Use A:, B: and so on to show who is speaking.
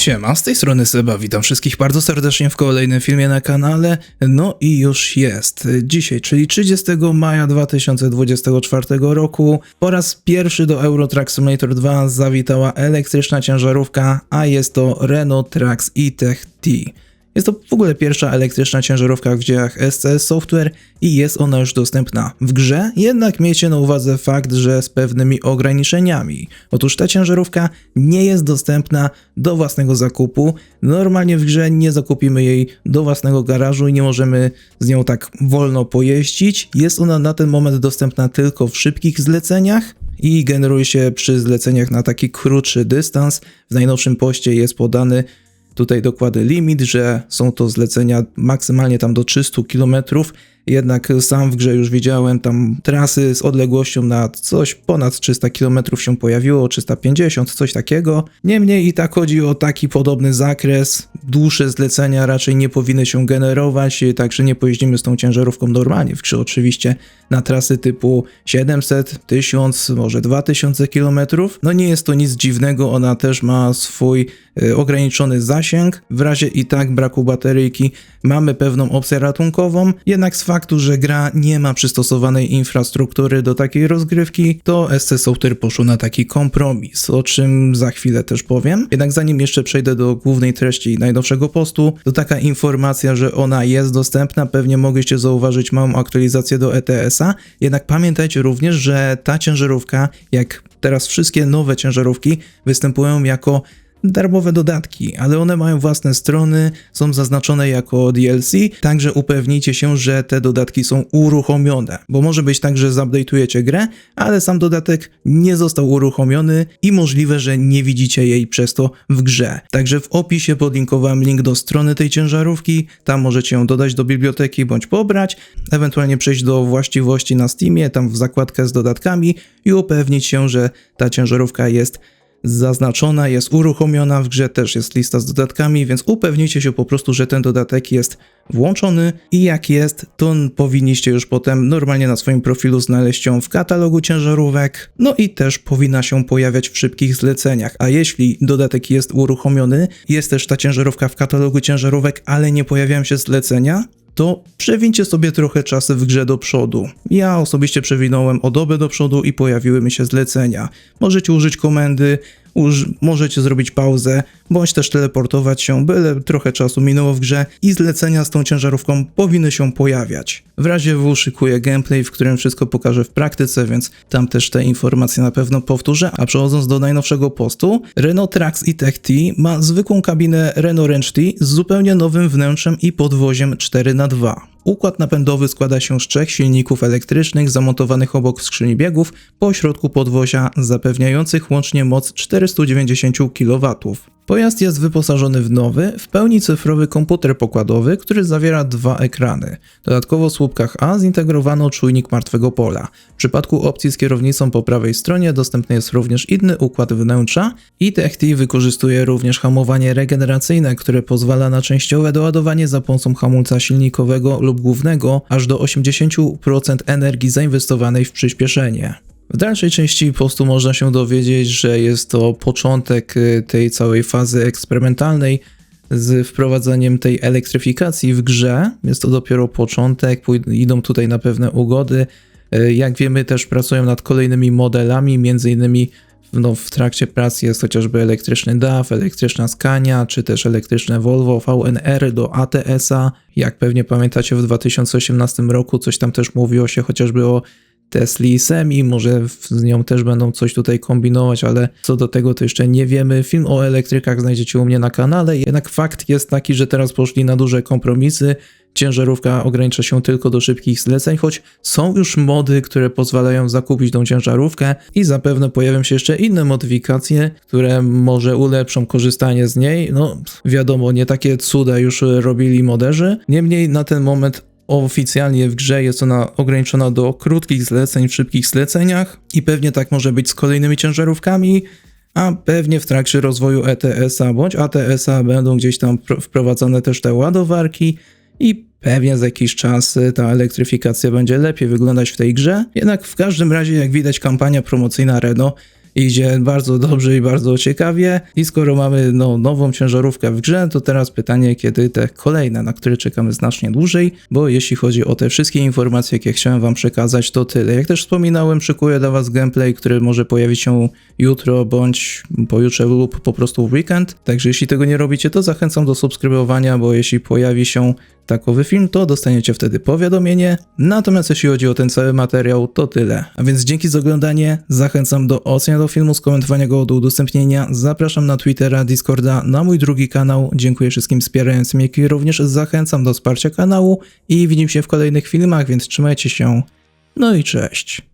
A: Siema, z tej strony Seba, witam wszystkich bardzo serdecznie w kolejnym filmie na kanale. No i już jest. Dzisiaj, czyli 30 maja 2024 roku, po raz pierwszy do Euro Truck Simulator 2 zawitała elektryczna ciężarówka, a jest to Renault Trax e-Tech T. Jest to w ogóle pierwsza elektryczna ciężarówka w dziejach SCS Software i jest ona już dostępna w grze, jednak miejcie na uwadze fakt, że z pewnymi ograniczeniami. Otóż ta ciężarówka nie jest dostępna do własnego zakupu. Normalnie w grze nie zakupimy jej do własnego garażu i nie możemy z nią tak wolno pojeździć. Jest ona na ten moment dostępna tylko w szybkich zleceniach i generuje się przy zleceniach na taki krótszy dystans. W najnowszym poście jest podany tutaj dokłady limit, że są to zlecenia maksymalnie tam do 300 km, jednak sam w grze już widziałem tam trasy z odległością na coś ponad 300 km się pojawiło, 350, coś takiego. Niemniej i tak chodzi o taki podobny zakres. Dłuższe zlecenia raczej nie powinny się generować, także nie pojeździmy z tą ciężarówką normalnie w grze oczywiście na trasy typu 700, 1000, może 2000 km. No nie jest to nic dziwnego, ona też ma swój ograniczony zasięg. W razie i tak braku bateryjki mamy pewną opcję ratunkową, jednak z faktu, że gra nie ma przystosowanej infrastruktury do takiej rozgrywki, to SC Software poszło na taki kompromis, o czym za chwilę też powiem. Jednak zanim jeszcze przejdę do głównej treści najnowszego postu, to taka informacja, że ona jest dostępna, pewnie mogliście zauważyć małą aktualizację do ETS-a, jednak pamiętajcie również, że ta ciężarówka, jak teraz wszystkie nowe ciężarówki, występują jako darmowe dodatki, ale one mają własne strony, są zaznaczone jako DLC, także upewnijcie się, że te dodatki są uruchomione, bo może być tak, że zupdate'ujecie grę, ale sam dodatek nie został uruchomiony i możliwe, że nie widzicie jej przez to w grze. Także w opisie podlinkowałem link do strony tej ciężarówki, tam możecie ją dodać do biblioteki bądź pobrać, ewentualnie przejść do właściwości na Steamie, tam w zakładkę z dodatkami i upewnić się, że ta ciężarówka jest zaznaczona, jest uruchomiona, w grze też jest lista z dodatkami, więc upewnijcie się po prostu, że ten dodatek jest włączony i jak jest, to powinniście już potem normalnie na swoim profilu znaleźć ją w katalogu ciężarówek, no i też powinna się pojawiać w szybkich zleceniach, a jeśli dodatek jest uruchomiony, jest też ta ciężarówka w katalogu ciężarówek, ale nie pojawiają się zlecenia, to przewincie sobie trochę czasy w grze do przodu. Ja osobiście przewinąłem o dobę do przodu i pojawiły mi się zlecenia. Możecie użyć komendy, uż możecie zrobić pauzę, bądź też teleportować się, byle trochę czasu minęło w grze i zlecenia z tą ciężarówką powinny się pojawiać. W razie W szykuję gameplay, w którym wszystko pokażę w praktyce, więc tam też te informacje na pewno powtórzę. A przechodząc do najnowszego postu, Renault Trax e-Tech T ma zwykłą kabinę Renault Range T z zupełnie nowym wnętrzem i podwoziem 4x2. Układ napędowy składa się z trzech silników elektrycznych zamontowanych obok skrzyni biegów po środku podwozia, zapewniających łącznie moc 490 kW. Pojazd jest wyposażony w nowy, w pełni cyfrowy komputer pokładowy, który zawiera dwa ekrany. Dodatkowo w słupkach A zintegrowano czujnik martwego pola. W przypadku opcji z kierownicą po prawej stronie dostępny jest również inny układ wnętrza i TechT wykorzystuje również hamowanie regeneracyjne, które pozwala na częściowe doładowanie za pomocą hamulca silnikowego lub głównego aż do 80% energii zainwestowanej w przyspieszenie. W dalszej części postu można się dowiedzieć, że jest to początek y, tej całej fazy eksperymentalnej z wprowadzeniem tej elektryfikacji w grze. Jest to dopiero początek, idą tutaj na pewne ugody. Y, jak wiemy, też pracują nad kolejnymi modelami, między innymi no, w trakcie pracy jest chociażby elektryczny DAF, elektryczna Scania, czy też elektryczne Volvo VNR do ATS-a. Jak pewnie pamiętacie, w 2018 roku coś tam też mówiło się chociażby o Tesli Semi, może z nią też będą coś tutaj kombinować, ale co do tego to jeszcze nie wiemy. Film o elektrykach znajdziecie u mnie na kanale, jednak fakt jest taki, że teraz poszli na duże kompromisy. Ciężarówka ogranicza się tylko do szybkich zleceń, choć są już mody, które pozwalają zakupić tą ciężarówkę i zapewne pojawią się jeszcze inne modyfikacje, które może ulepszą korzystanie z niej. No, wiadomo, nie takie cuda już robili moderzy. Niemniej na ten moment Oficjalnie w grze jest ona ograniczona do krótkich zleceń w szybkich zleceniach i pewnie tak może być z kolejnymi ciężarówkami, a pewnie w trakcie rozwoju ETS-a bądź ATS-a będą gdzieś tam wprowadzane też te ładowarki i pewnie za jakiś czas y, ta elektryfikacja będzie lepiej wyglądać w tej grze. Jednak w każdym razie, jak widać, kampania promocyjna Renault idzie bardzo dobrze i bardzo ciekawie. I skoro mamy no, nową ciężarówkę w grze, to teraz pytanie, kiedy te kolejne, na które czekamy znacznie dłużej, bo jeśli chodzi o te wszystkie informacje, jakie chciałem wam przekazać, to tyle. Jak też wspominałem, szykuję dla was gameplay, który może pojawić się jutro, bądź pojutrze lub po prostu w weekend. Także jeśli tego nie robicie, to zachęcam do subskrybowania, bo jeśli pojawi się takowy film, to dostaniecie wtedy powiadomienie. Natomiast jeśli chodzi o ten cały materiał, to tyle. A więc dzięki za oglądanie, zachęcam do do filmu, skomentowania go, do udostępnienia. Zapraszam na Twittera, Discorda, na mój drugi kanał. Dziękuję wszystkim wspierającym, jak i również zachęcam do wsparcia kanału i widzimy się w kolejnych filmach, więc trzymajcie się. No i cześć.